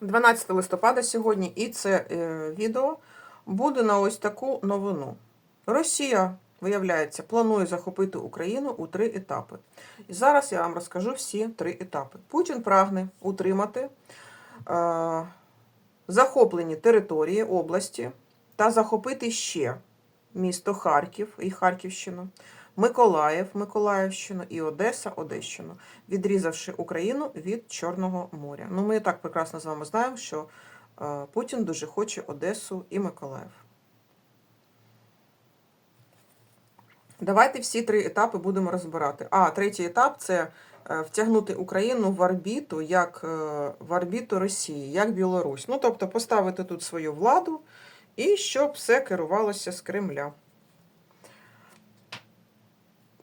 12 листопада сьогодні, і це е, відео буде на ось таку новину. Росія, виявляється, планує захопити Україну у три етапи. І зараз я вам розкажу всі три етапи. Путін прагне утримати е, захоплені території області та захопити ще місто Харків і Харківщину, Миколаїв, Миколаївщину і Одеса, Одещину, відрізавши Україну від Чорного моря. Ну, ми і так прекрасно з вами знаємо, що е, Путін дуже хоче Одесу і Миколаїв. Давайте всі три етапи будемо розбирати. А, третій етап це е, втягнути Україну в орбіту, як е, в орбіту Росії, як Білорусь. Ну, тобто поставити тут свою владу і щоб все керувалося з Кремля.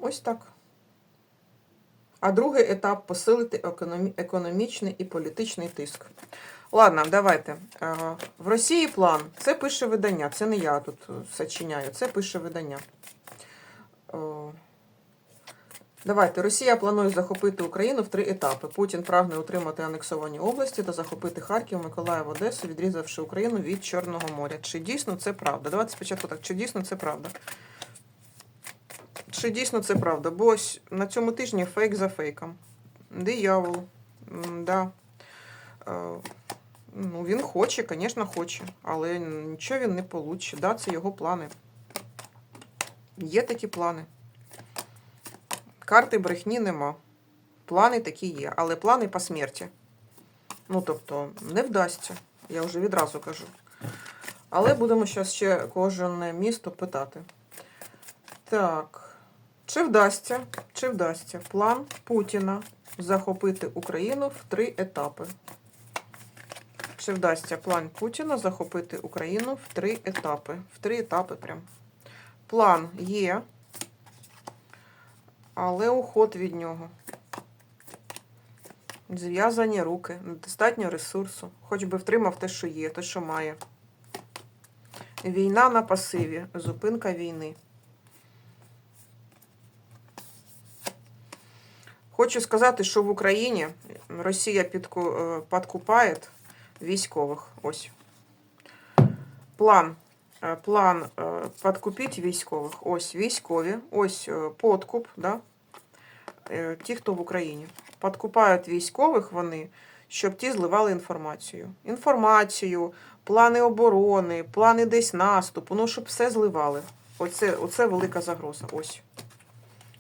Ось так. А другий етап посилити економічний і політичний тиск. Ладно, давайте. Е, В Росії план. Це пише видання. Це не я тут е, сочиняю, це пише видання. Е, Давайте. Росія планує захопити Україну в три етапи. Путін прагне утримати анексовані області та захопити Харків, Миколаїв, Одесу, відрізавши Україну від Чорного моря. Чи дійсно це правда? Давайте спочатку так. Чи дійсно це правда? Чи дійсно це правда? Бо ось на цьому тижні фейк за фейком. Диявол. Да. Е, Ну, він хоче, звісно, хоче, але нічого він не получить. Да, це його плани. Є такі плани. Карти брехні нема. Плани такі є, але плани по смерті. Ну, тобто, не вдасться. Я вже відразу кажу. Але будемо зараз ще кожне місто питати. Так. Чи вдасться, чи вдасться план Путіна захопити Україну в три етапи? Чи вдасться план Путіна захопити Україну в три етапи? В три етапи прям. План є, але уход від нього. Зв'язані руки, недостатньо ресурсу. Хоч би втримав те, що є, те, що має. Війна на пасиві, зупинка війни. Хочу сказати, що в Україні Росія е, військових. Ось. План. Е, План е, подкупити військових. Ось військові, ось подкуп, да? Ті, хто в Україні. Подкупають військових вони, щоб ті зливали інформацію. Інформацію, плани оборони, плани десь наступу, ну, щоб все зливали. Оце, оце велика загроза. Ось.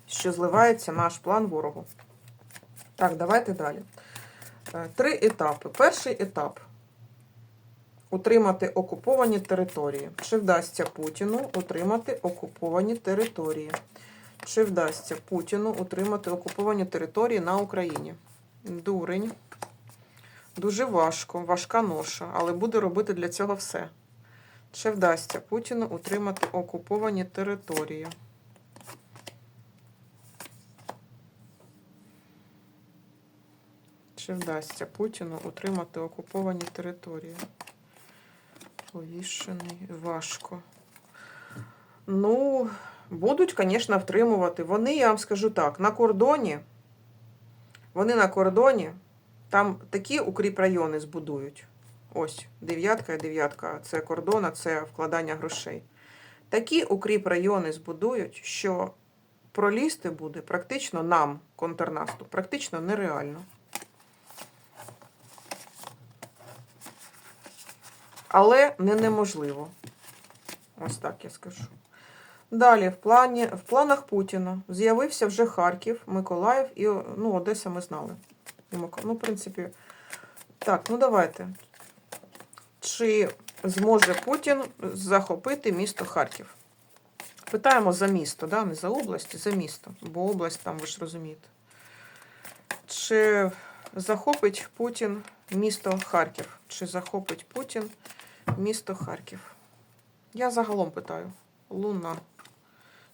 Що зливається наш план ворогу. Так, давайте далі. Е, Три етапи. Перший етап утримати окуповані території. Чи вдасться Путіну утримати окуповані території? Чи вдасться Путіну утримати окуповані території на Україні? Дурень. Дуже важко, важка ноша, але буде робити для цього все. Чи вдасться Путіну утримати окуповані території? Чи вдасться Путіну утримати окуповані території? Повішений важко. Ну, будуть, звісно, втримувати. Вони, я вам скажу так, на кордоні. Вони на кордоні, там такі укріп райони збудують. Ось, дев'ятка і дев'ятка. Це кордон, а це вкладання грошей. Такі укріп райони збудують, що пролізти буде практично нам, контрнаступ, практично нереально. Але не неможливо. Ось так я скажу. Далі, в, плані, в планах Путіна з'явився вже Харків, Миколаїв і ну, Одеса ми знали. Ну, в принципі, так, ну давайте. Чи зможе Путін захопити місто Харків? Питаємо за місто, да? не за область, за місто. Бо область там, ви ж розумієте. Чи захопить Путін місто Харків? Чи захопить Путін місто Харків? Я загалом питаю. Луна.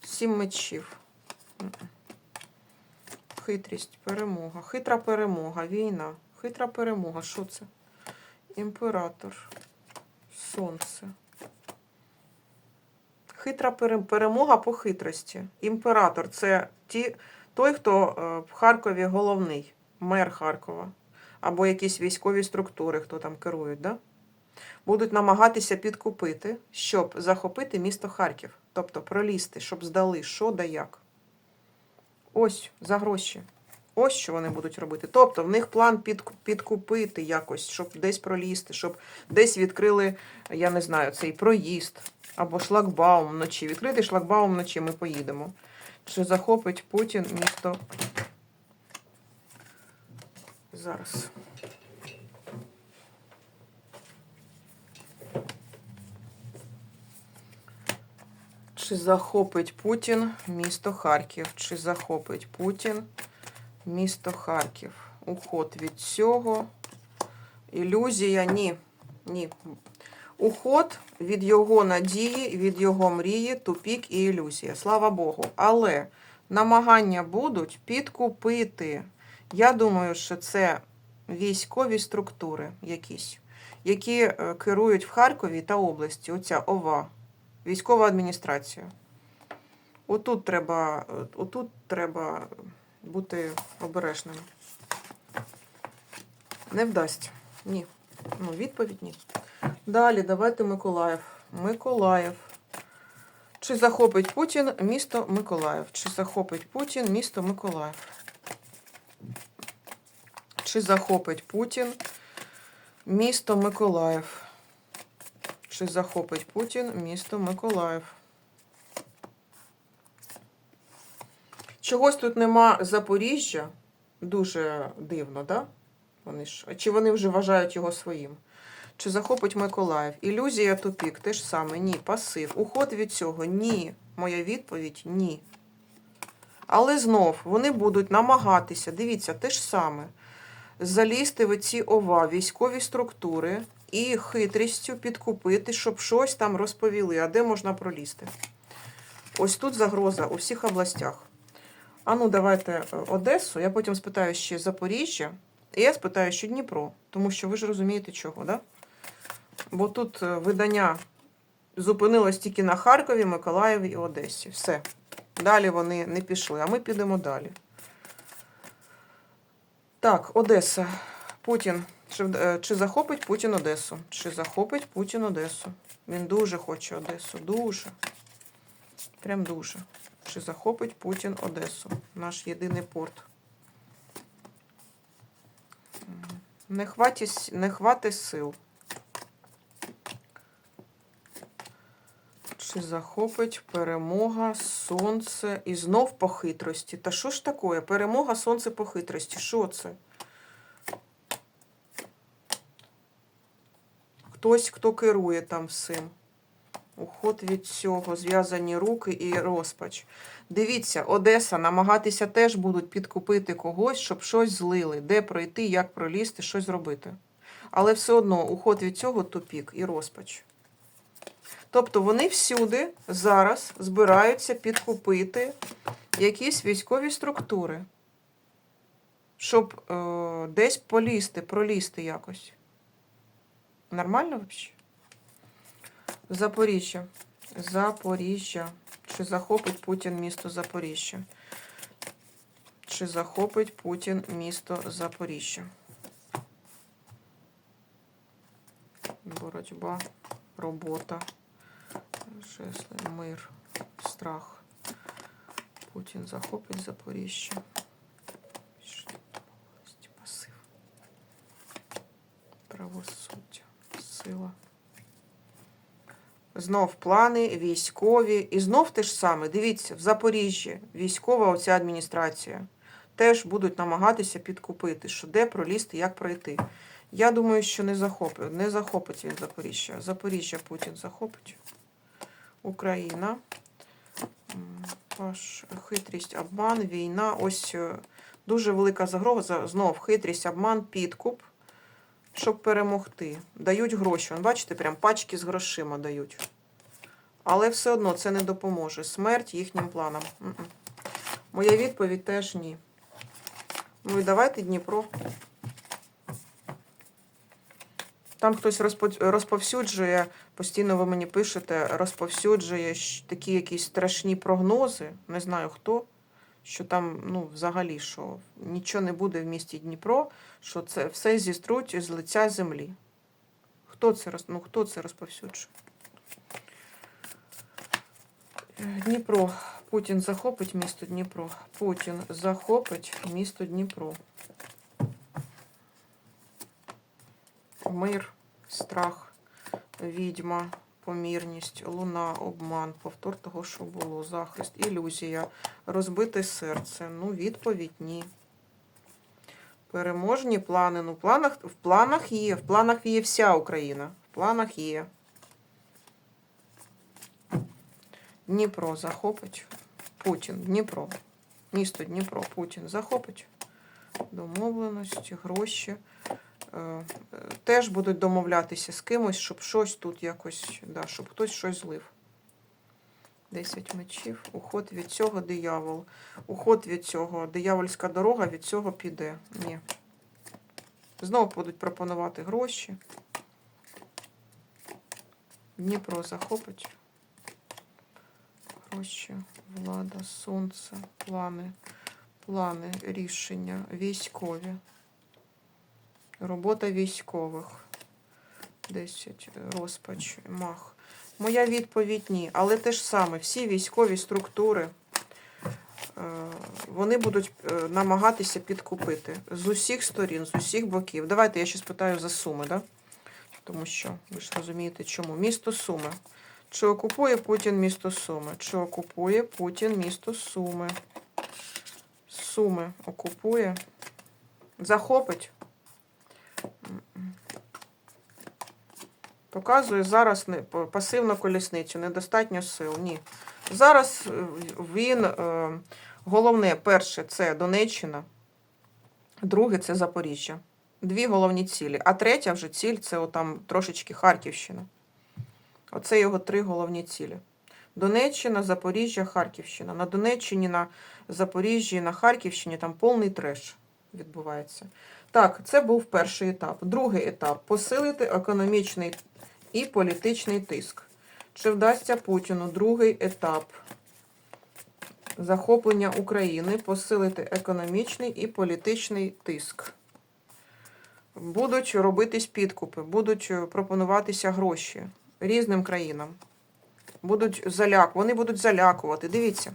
Сім мечів. Хитрість, перемога. Хитра перемога, війна. Хитра перемога. Що це? Імператор. Сонце. Хитра перемога по хитрості. Імператор це ті, той, хто е, в Харкові головний, мер Харкова. або якісь військові структури, хто там керують, да? Будуть намагатися підкупити, щоб захопити місто Харків, тобто пролізти, щоб здали, що да як. Ось за гроші. Ось що вони будуть робити. Тобто в них план підкупити якось, щоб десь пролізти, щоб десь відкрили, я не знаю, цей проїзд або шлагбаум вночі. Відкритий шлагбаум вночі ми поїдемо. Чи захопить Путін місто? Зараз. Чи захопить Путін місто Харків? Чи захопить Путін місто Харків? Уход від цього. Ілюзія? Ні. Ні. Уход від його надії, від його мрії, тупік і ілюзія. Слава Богу. Але намагання будуть підкупити. Я думаю, що це військові структури якісь, які е, керують в Харкові та області. Оця ОВА, військова адміністрація. Отут треба, отут треба бути обережним. Не вдасться. Ні. Ну, відповідь ні. Далі, давайте Миколаїв. Миколаїв. Чи захопить Путін місто Миколаїв? Чи захопить Путін місто Миколаїв? Чи захопить Путін місто Миколаїв? Чи захопить Путін місто Миколаїв? Чогось тут нема Запоріжжя. Дуже дивно, да? Вони ж. Чи вони вже вважають його своїм? Чи захопить Миколаїв? Ілюзія тупік, те ж саме, ні. Пасив. Уход від цього ні. Моя відповідь ні. Але знов вони будуть намагатися, дивіться, те ж саме, залізти в ці ова, військові структури і хитрістю підкупити, щоб щось там розповіли. А де можна пролізти? Ось тут загроза у всіх областях. А ну, давайте е, Одесу. Я потім спитаю ще Запоріжжя. І я спитаю ще Дніпро. Тому що ви ж розумієте, чого, да? Бо тут е, видання зупинилось тільки на Харкові, Миколаєві і Одесі. Все. Далі вони не пішли, а ми підемо далі. Так, Одеса. Путін. Чи, е, чи захопить Путін Одесу? Чи захопить Путін Одесу? Він дуже хоче Одесу. Дуже. Прям дуже. Чи захопить Путін Одесу? Наш єдиний порт. Не хватить, не хватить сил. Чи захопить перемога, сонце і знов по хитрості? Та що ж таке? Перемога, сонце по хитрості. Що це? Хтось, хто керує там всім. Уход від цього, зв'язані руки і розпач. Дивіться, Одеса намагатися теж будуть підкупити когось, щоб щось злили, де пройти, як пролізти, щось зробити. Але все одно уход від цього тупік і розпач. Тобто вони всюди зараз збираються підкупити якісь військові структури, щоб е, десь полізти, пролізти якось. Нормально взагалі? Запоріжжя. Запоріжжя. Чи захопить Путін місто Запоріжжя? Чи захопить Путін місто Запоріжжя? Боротьба, робота, жесли, мир, страх. Путін захопить Запоріжжя. Пасив. Правосуддя. Сила. Знов плани військові. І знов те ж саме. Дивіться, в Запоріжжі військова оця адміністрація теж будуть намагатися підкупити, що де пролізти, як пройти. Я думаю, що не захопить. Не захопить він Запоріжжя. Запоріжжя Путін захопить. Україна. М, Ваш хитрість, обман, війна. Ось е, дуже велика загроза. Знов хитрість, обман, підкуп, щоб перемогти. Дають гроші. Бачите, прям пачки з грошима дають. Але все одно це не допоможе. Смерть їхнім планам. М-м. Моя відповідь теж ні. Ну і давайте Дніпро. Там хтось розповсюджує, постійно ви мені пишете, розповсюджує такі якісь страшні прогнози. Не знаю хто. Що там, ну, взагалі, що нічого не буде в місті Дніпро, що це все зіструть з лиця землі. Хто це, ну, хто це розповсюджує? Дніпро. Путін захопить місто Дніпро. Путін захопить місто Дніпро. Мир, страх, відьма, помірність, луна, обман, повтор того, що було, захист, ілюзія, розбите серце. Ну, відповідь ні. Переможні плани. Ну, в планах, в планах є. В планах є вся Україна. В планах є. Дніпро захопить. Путін. Дніпро. Місто Дніпро. Путін захопить. Домовленості, гроші. Е, Теж будуть домовлятися з кимось, щоб щось тут якось, да, щоб хтось щось злив. 10 мечів. Уход від цього диявол. Уход від цього. Диявольська дорога від цього піде. Ні. Знову будуть пропонувати гроші. Дніпро захопить. Гроші, влада, сонце, плани, плани, рішення, військові. Робота військових. 10. Розпач, мах. Моя відповідь ні. Але те ж саме, всі військові структури, е, вони будуть е, намагатися підкупити з усіх сторін, з усіх боків. Давайте я ще спитаю за суми, да? тому що ви ж розумієте, чому. Місто Суми. Чи окупує Путін місто Суми? Чи окупує Путін місто Суми? Суми окупує. Захопить. М-м. Показує зараз пасивну колісницю, недостатньо сил. Ні. Зараз е, він, е, головне, перше, це Донеччина, друге це Запоріжжя. Дві головні цілі. А третя вже ціль це отам трошечки Харківщина. Оце його три головні цілі. Донеччина, Запоріжжя, Харківщина. На Донеччині, на Запоріжжі, на Харківщині там повний треш відбувається. Так, це був перший етап. Другий етап посилити економічний і політичний тиск. Чи вдасться Путіну другий етап захоплення України, посилити економічний і політичний тиск? Будуть робитись підкупи, будуть пропонуватися гроші різним країнам. Будуть заляк... Вони будуть залякувати. Дивіться,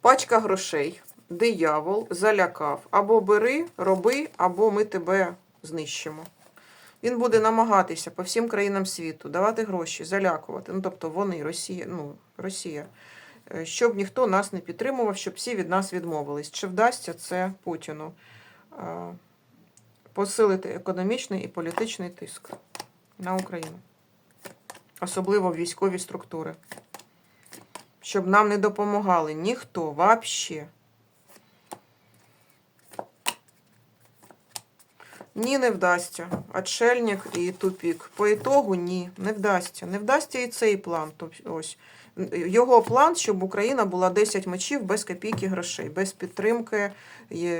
пачка грошей, диявол залякав. Або бери, роби, або ми тебе знищимо. Він буде намагатися по всім країнам світу давати гроші, залякувати. Ну, тобто вони, Росія, ну, Росія, е, щоб ніхто нас не підтримував, щоб всі від нас відмовились. Чи вдасться це Путіну? е, Посилити економічний і політичний тиск на Україну, особливо військові структури, щоб нам не допомагали ніхто взагалі. Ні, не вдасться. Отшельник і тупік. По ітогу ні, не вдасться. Не вдасться і цей план. Ось. Його план, щоб Україна була 10 мечів без копійки грошей, без підтримки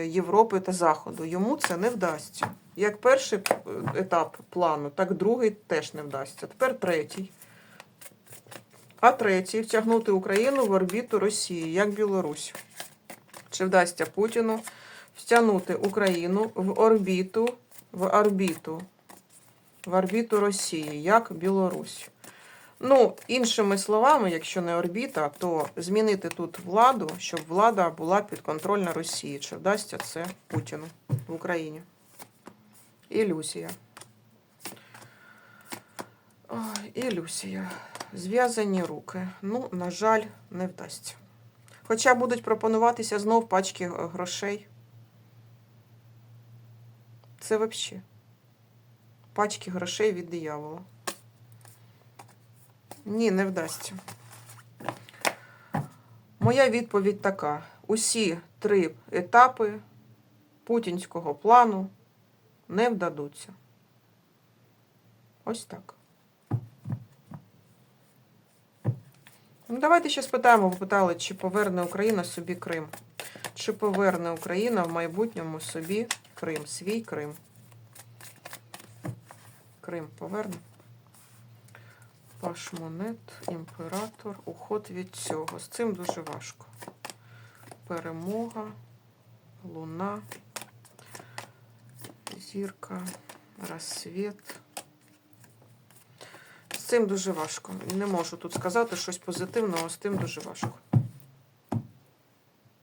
Європи та Заходу. Йому це не вдасться. Як перший е, етап плану, так другий теж не вдасться. Тепер третій. А третій втягнути Україну в орбіту Росії, як Білорусь. Чи вдасться Путіну втягнути Україну в орбіту, в орбіту, в орбіту Росії, як Білорусь. Ну, іншими словами, якщо не орбіта, то змінити тут владу, щоб влада була підконтрольна Росії. Чи вдасться це Путіну в Україні? Ілюзія. Ой, ілюзія. Зв'язані руки. Ну, на жаль, не вдасться. Хоча будуть пропонуватися знов пачки е, грошей. Це взагалі. Пачки грошей від диявола. Ні, не вдасться. Моя відповідь така: усі три етапи путінського плану не вдадуться. Ось так. Ну, давайте ще спитаємо, ви питали, чи поверне Україна собі Крим. Чи поверне Україна в майбутньому собі Крим, свій Крим? Крим поверне. Паш монет, імператор, уход від цього. З цим дуже важко. перемога, луна, зірка, розсвіт. З цим дуже важко. Не можу тут сказати щось позитивного, з тим дуже важко.